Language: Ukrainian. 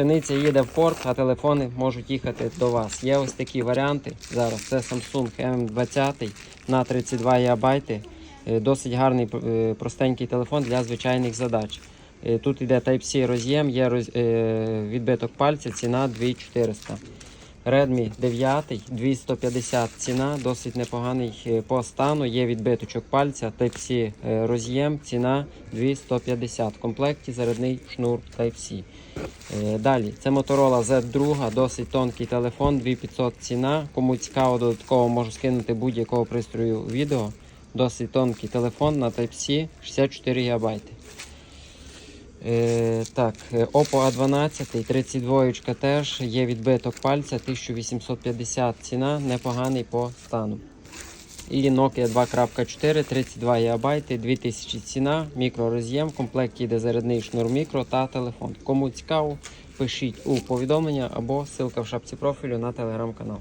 Пшениця їде в порт, а телефони можуть їхати до вас. Є ось такі варіанти. Зараз це Samsung M20 на 32 ГБ. Е, Досить гарний е, простенький телефон для звичайних задач. Е, Тут йде Type-C роз'єм, є відбиток пальця, ціна 2400. Redmi 9, 250 ціна, досить непоганий е, по стану. Є відбиточок пальця, Type-C е, роз'єм, ціна 250. В комплекті зарядний шнур Type-C. Е, Далі, це Motorola Z2, досить тонкий телефон, 2500 ціна. Кому цікаво, додатково можу скинути будь-якого пристрою відео. Досить тонкий телефон на Type-C 64 ГБ. Е, так, е, Oppo A12, 32 теж, є відбиток пальця, 1850 ціна, непоганий по стану. І Nokia 2.4, 32 ГБ, 2000 ціна, мікророз'єм, в комплекті йде зарядний шнур мікро та телефон. Кому цікаво, пишіть у повідомлення або ссылка в шапці профілю на телеграм-канал.